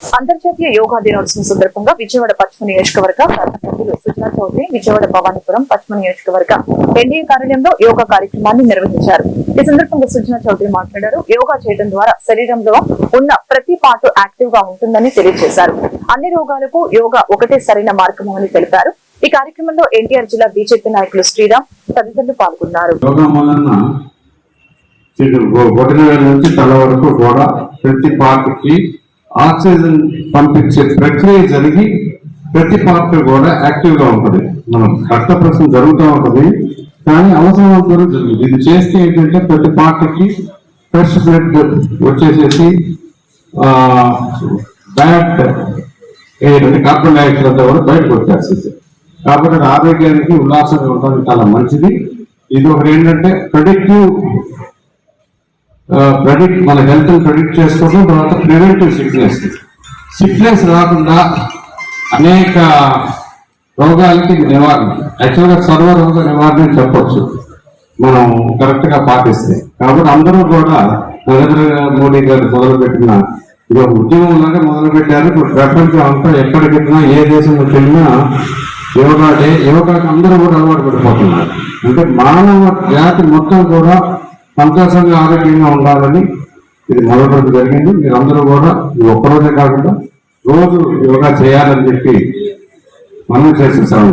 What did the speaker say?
అంతర్జాతీయ యోగా దినోత్సవం సందర్భంగా విజయవాడ పశ్చిమ నియోజకవర్గ సభ్యులు సుజనా చౌదరి విజయవాడ భవానీపురం పశ్చిమ నియోజకవర్గ ఎన్డీఏ కార్యాలయంలో యోగా కార్యక్రమాన్ని నిర్వహించారు. ఈ సందర్భంగా సుజనా చౌదరి మాట్లాడారు. యోగా చేయడం ద్వారా శరీరంలో ఉన్న ప్రతి పాటు యాక్టివ్గా ఉంటుందని తెలియజేశారు. అన్ని రోగాలకు యోగా ఒకటే సరైన మార్గం అని తెలిపారు. ఈ కార్యక్రమంలో ఎన్టీఆర్ జిల్లా బీజేపీ నాయకులు శ్రీరామ్ తదితరులు పాల్గొన్నారు. నుంచి తల వరకు కూడా ప్రతి పార్ట్ ఆక్సిజన్ పంపించే ప్రక్రియ జరిగి ప్రతి పార్ట్ కూడా యాక్టివ్గా ఉంటుంది. మనం రక్త ప్రశ్న జరుగుతూ ఉంటుంది. కానీ అవసరం వరకు జరుగుతుంది. ఇది చేస్తే ఏంటంటే ప్రతి పార్ట్కి ఫ్రెష్ బ్లడ్ వచ్చేసేసి బ్యాడ్ ఏంటంటే కార్బన్ డైఆక్సైడ్ అంతా కూడా బయటకు వచ్చేస్తుంది. కాబట్టి ఆరోగ్యానికి ఉల్లాసంగా ఉండడం చాలా మంచిది. ఇది ఒకటి ఏంటంటే ప్రొడక్టివ్ ప్రెడిక్ట్ మన హెల్త్ ప్రెడిక్ట్ చేసుకోవడం తర్వాత ప్రివెంటివ్ సిక్నెస్ సిక్నెస్ రాకుండా అనేక రోగాలకి నివారణ. యాక్చువల్గా సర్వరోగ నివారణ అని చెప్పొచ్చు. మనం కరెక్ట్గా పాటిస్తే. కాబట్టి అందరూ కూడా నరేంద్ర మోడీ గారు మొదలుపెట్టిన ఇది ఒక ఉద్యమం లాగా మొదలుపెట్టారు. ఇప్పుడు ప్రపంచం అంతా ఎక్కడికెళ్ళినా ఏ దేశంలోకి వెళ్ళినా యోగా డే యోగాకి అందరూ కూడా అలవాటు పడిపోతున్నారు. అంటే మానవ జాతి మొత్తం కూడా సంతోషంగా ఆరోగ్యంగా ఉండాలని ఇది మొదటి జరిగింది. మీరు అందరూ కూడా ఇది ఒక్కరోజే కాకుండా రోజు యోగా చేయాలని చెప్పి మనం చేసే సెలవు